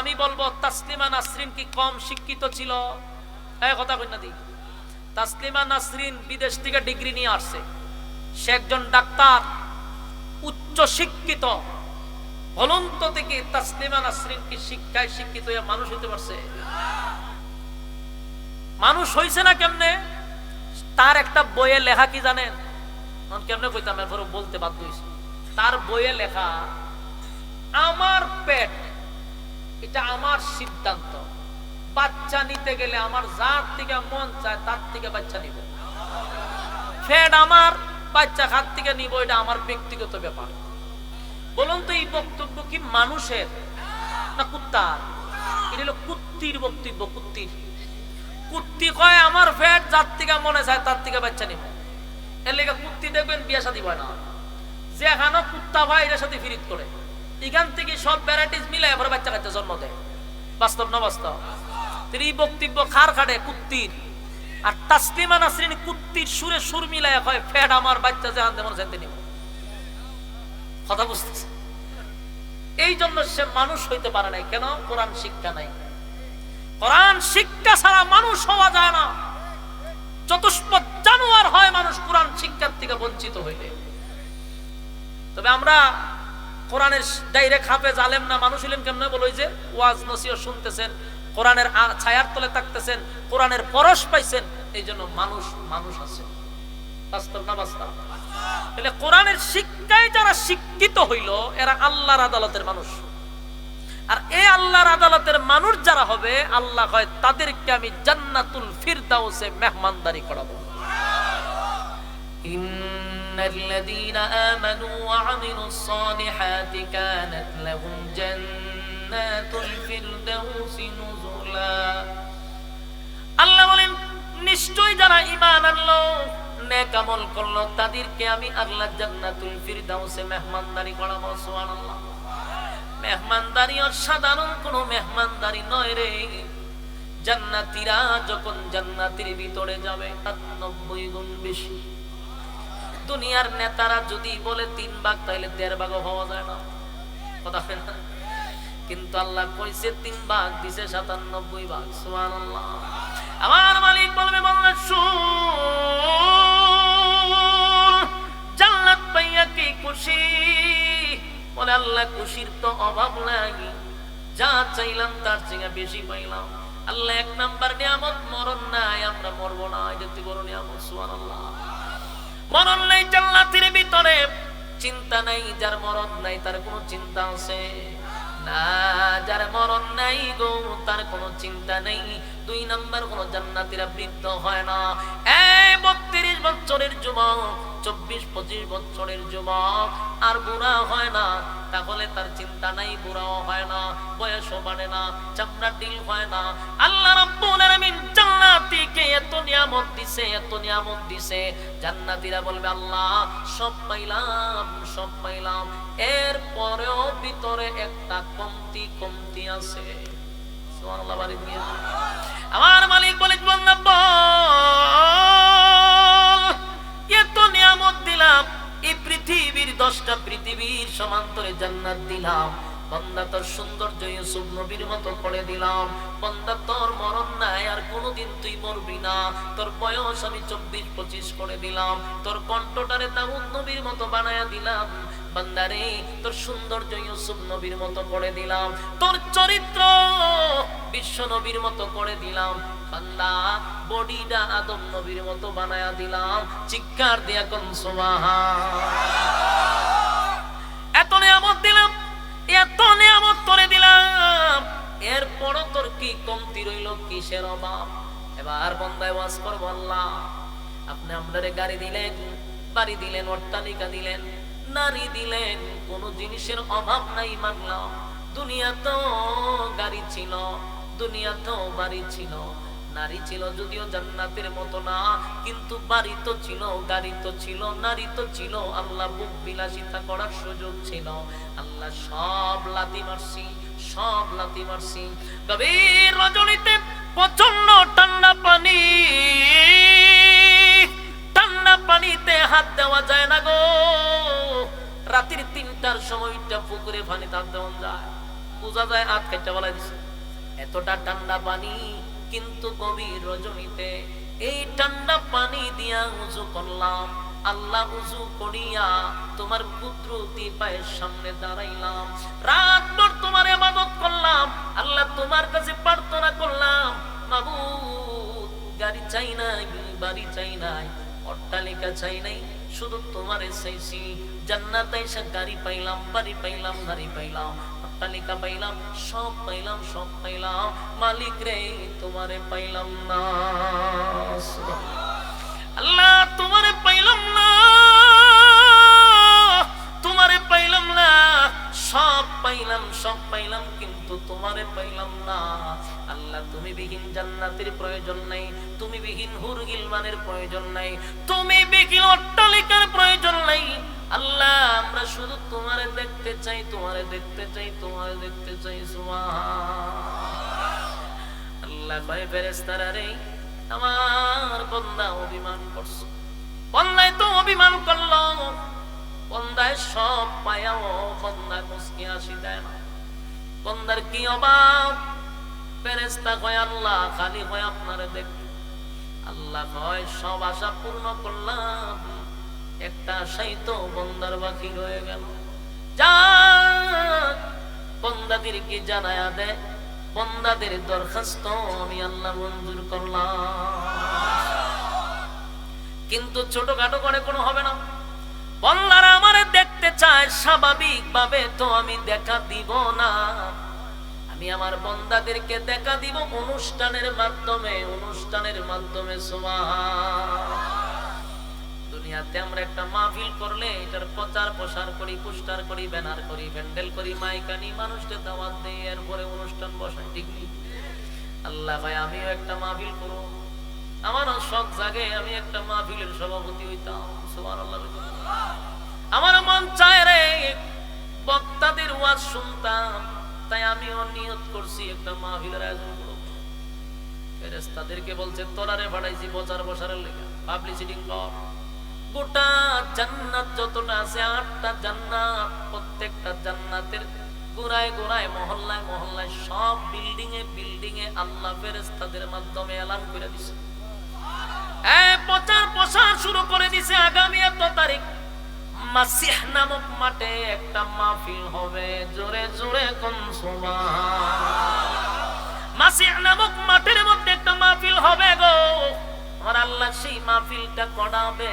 আমি বলব, তাসলিমা নাসরিন কি কম শিক্ষিত ছিল? এই কথা কই না দি। তাসলিমা নাসরিন বিদেশ থেকে ডিগ্রি নিয়ে আসছে। সে একজন ডাক্তার, উচ্চ শিক্ষিত। বলন্ত থেকে তাসলিমা নাসরিন কি শিক্ষায় শিক্ষিত হয়ে মানুষ হতে পারছে? মানুষ হইছে না কেমনে? তার একটা বইয়ে লেখা কি জানেন? কেমনে কইতাম? এরপরে বলতে বাধ্য হইছি। তার বইয়ে লেখা আমার পেট, এটা আমার সিদ্ধান্ত। বাচ্চা নিতে গেলে আমার যার থেকে মন চায়, তার থেকে বাচ্চা নিব। ফেড আমার, বাচ্চা খাত থেকে নিব, এটা আমার ব্যক্তিগত ব্যাপার। বলুন তো, এই বক্তব্য কি মানুষের না কুত্তার? এটা হলো কুত্তির বক্তব্য কুত্তির কুত্তি কয়, আমার ফ্যাট যার থেকে মনে চায়, তার থেকে বাচ্চা নিব। এর লেগে কুত্তি দেখবেন বিয়া শাদী হয় না। যেখানে কুত্তা ভাই এর সাথে ফিরিত করে। এখান থেকে সব ভ্যারাইটিস মিলে এবার বাচ্চা কাচ্চা জন্ম দেয়। বাস্তব না বাস্তব? তিনি বক্তব্য খার খাটে কুত্তির। আর তাসলিমা নাসরিন কুত্তির সুরে সুর মিলায় কয় ফ্যাট আমার বাচ্চা যেখান থেকে মনে কথা বুঝতেছে? এই জন্য সে মানুষ হইতে পারে নাই। কেন? কোরআন শিক্ষা নাই। কোরআন শিক্ষা ছাড়া মানুষ হওয়া যায় না। চতুষ্পদ জানোয়ার হয় মানুষ কোরআন শিক্ষার থেকে বঞ্চিত হইলে। তবে আমরা কোরআনের ডাইরেক্ট হাফেজ আলেম না, মানুষ হইলেন কেমন বলো যে? ওয়াজ নসিও শুনতেছেন, কোরআনের ছায়ার তলে থাকতেছেন, কোরআনের পরশ পাইছেন, এই জন্য মানুষ মানুষ আছে। বাস্তব না বাস্তব? তাহলে কোরআনের শিক্ষায় যারা শিক্ষিত হইল, এরা আল্লাহর আদালতের মানুষ। আর এই আল্লাহর আদালতের মানুষ যারা হবে, আল্লাহ কয়, তাদেরকে আমি জান্নাতুল ফিরদাউসে মেহমানদারি করাবো। إن الذين آمنوا وعملوا الصالحات كانت لهم جنات الفردوس نزلا আল্লাহ বলেন নিশ্চয় যারা ঈমান আনলো নেক আমল করলো তাদেরকে আমি আল্লাহ জান্নাতুল ফিরদাউসে মেহমানদারি করাবো সুবহানাল্লাহ মেহমানদারি আর সাধারণ কোনো মেহমানদারি নয় রে জান্নাতীরা যখন জান্নাতের ভিতরে যাবে তার নব্বই গুণ বেশি দুনিয়ার নেতারা যদি বলে তিন ভাগ, তাহলে দেড় ভাগও হওয়া যায় না। কথা হয় কিন্তু আল্লাহ কইছে তিন ভাগ, দিছে সাতানব্বই ভাগ সুমান আমার মালিক বলবে বললে জান্নাত পাইয়া কি খুশি? বলে, আল্লাহ খুশির তো অভাব নাই। যা চাইলাম, তার চেয়ে বেশি পাইলাম। আল্লাহ এক নাম্বার নিয়ামত, মরণ নাই, আমরা মরবো না। এটা তুই বড় নিয়ামত আল্লাহ মরণ নাই জান্নাতের ভিতরে। চিন্তা নাই যার মরণ নাই, তার কোনো চিন্তা আছে? না, যার মরণ নাই গো, তার কোনো চিন্তা নেই। দুই নাম্বার, কোন জান্নাতিরা বৃদ্ধ হয় না। এই বত্রিশ বছরের যুবক চব্বিশ, পঁচিশ বছরের যুবক। আর বুড়া হয় না। তাহলে তার চিন্তা নাই, বুড়াও হয় না, বয়সও বাড়ে না, চামড়া ডিল হয় না। আল্লাহ এত নিয়ামত দিছে, এত নিয়ামত দিছে। জান্নাতীরা বলবে, আল্লাহ, সব পাইলাম সব পাইলাম। এর পরেও ভিতরে একটা কমতি কমতি আছে। সুবহানাল্লাহ আমার মালিক বলে বান্দা দিলাম, এই পৃথিবীর দশটা পৃথিবীর সমান্তরে জান্নাত দিলাম। বন্দা তোর সৌন্দর্য ইউসুফ নবীর মতো করে দিলাম। বন্দা তোর মরণ নাই, আর কোনোদিন তুই মরবি না। তোর বয়স আমি চব্বিশ পঁচিশ করে দিলাম। তোর কণ্ঠটারে দাউদ নবীর মতো বানায়া দিলাম। বান্দারে, তোর সৌন্দর্য ইউসুফ নবীর মতো করে দিলাম। তোর চরিত্র বিশ্ব নবীর মতো করে দিলাম। বান্দা, বডিটা আদম নবীর মতো বানায়া দিলাম। চিৎকার দিয়া কোন এত নিয়ামত দিলাম, এত নিয়ামত করে দিলাম। এরপরও তোর কি কমতি রইল, কিসের অভাব? এবার বন্দায় ওয়াজ করব আল্লাহ। আপনি আপনারে গাড়ি দিলেন, বাড়ি দিলেন, অট্টালিকা দিলেন, নারী দিলেন, কোন জিনিসের অভাব নাই মানলাম। দুনিয়া তো গাড়ি ছিল। দুনিয়া তো বাড়ি ছিল, নারী ছিল যদিও জান্নাতের মতো না, কিন্তু বাড়ি তো ছিল, গাড়ি তো ছিল, নারী তো ছিল, আল্লাহ বুক বিলাসিতা করার সুযোগ ছিল। আল্লাহ সব লাতি মারছি, সব লাতি মারছি। গভীর রজনীতে প্রচণ্ড ঠান্ডা পানি, ঠান্ডা পানিতে হাত দেওয়া যায় না গো। রাতের তিনটার সময়টা পুকুরে পানি হাত দেওয়া যায়। বোঝা যায় আত খাইটা বলা দিছে। এতটা ঠান্ডা পানি কিন্তু গভীর রজনীতে। এই ঠান্ডা পানি দিয়া উজু করলাম, আল্লাহ উজু করিয়া তোমার কুদরতি পায়ের সামনে দাঁড়াইলাম। রাত ভর তোমার ইবাদত করলাম, আল্লাহ তোমার কাছে প্রার্থনা করলাম, মাবুদ, গাড়ি চাই নাই, বাড়ি চাই নাই, অট্টালিকা চাই নাই, শুধু তোমারে চাইছি। জান্নাত এসে গাড়ি পাইলাম, বাড়ি পাইলাম, গাড়ি পাইলাম। অট্টালিকা পাইলাম, সব পাইলাম সব পাইলাম। মালিক রে, তোমারে পাইলাম না। আল্লাহ, তোমারে পাইলাম না। তোমারে পাইলাম না। সব পাইলাম সব পাইলাম, কিন্তু তোমারে পাইলাম না। আল্লাহ, তুমি বিহীন জান্নাতের প্রয়োজন নাই। তুমি বিহীন হুর গিলমানের প্রয়োজন নাই। তুমি বিহীন অট্টালিকার প্রয়োজন নাই। আল্লাহ, আমরা শুধু তোমারে দেখতে চাই, তোমারে দেখতে চাই, তোমারে দেখতে চাই আল্লাহ কয় ফেরেস্তারা রে, আমার বন্দা অভিমান করছ। বন্দায় তো অভিমান করল। বন্দায় সব পায়াও বন্দা মুসকি আসি দেয় না। বন্দার কি অভাব? ফেরেস্তা কয়, আল্লাহ, খালি কয়, আপনারে দেখ আল্লাহ কয়, সব আশা পূর্ণ করলাম। একটা আশাই তো বন্দার বাকি রয়ে গেল। যা বন্দাদেরকে জানায়া দেয় বন্দাদের দরখাস্ত আমি আল্লাহ মঞ্জুর করলাম। কিন্তু ছোটখাটো করে কোনো হবে না। বন্দারা আমারে দেখতে চায় স্বাভাবিক ভাবে তো আমি দেখা দিব না। আমি আমার বন্দাদেরকে দেখা দিব অনুষ্ঠানের মাধ্যমে অনুষ্ঠানের মাধ্যমে, সুবহান। দুনিয়াতে আমরা একটা মাহফিল করলে এটার প্রচার প্রসার করি, পোস্টার করি, ব্যানার করি, প্যান্ডেল করি, মাইকানি, মানুষকে দাওয়াত দেই, এরপরে অনুষ্ঠান বসাই ঠিক? আল্লাহ ভাই, আমিও একটা মাহফিল করব আমারও শখ জাগে আমি একটা মাহফিলের সভাপতি হইতাম, সুবহানাল্লাহ। আমার মন চায় রে, বক্তাদের ওয়াজ শুনতাম, তাই আমিও নিয়ত করছি একটা মাহফিলের আয়োজন করব। ফেরেশতাদেরকে বলছে তোরারে ভাড়াইছি প্রচার বসারের লেগে পাবলিসিটি কর। গোটা জান্নাত যতটা আছে, আটটা জান্নাত, প্রত্যেকটা জান্নাতের গোড়ায় গোড়ায়, মহল্লায় মহল্লায় সব বিল্ডিং এ বিল্ডিং এ আল্লাহ ফেরেশতাদের মাধ্যমে এলান করে দিছে। প্রচার প্রসার শুরু করে দিছে আগামী এত তারিখ। মাসিহ নামক মাঠে একটা মাহফিল হবে, জোরে জোরে কোন মাসিহ নামক মাঠের মধ্যে একটা মাহফিল হবে গো। আমার আল্লাহ সেই মাহফিলটা করাবে।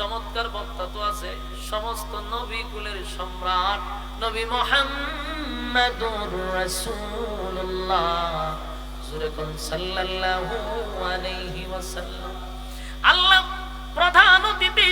চমৎকার বক্তা তো আছে। সমস্ত নবী কুলের সম্রাট, নবী মোহাম্মদুর রাসূলুল্লাহ। সাল্লাল্লাহু আলাইহি ওয়াসাল্লাম। আল্লাহ প্রধান অতিথি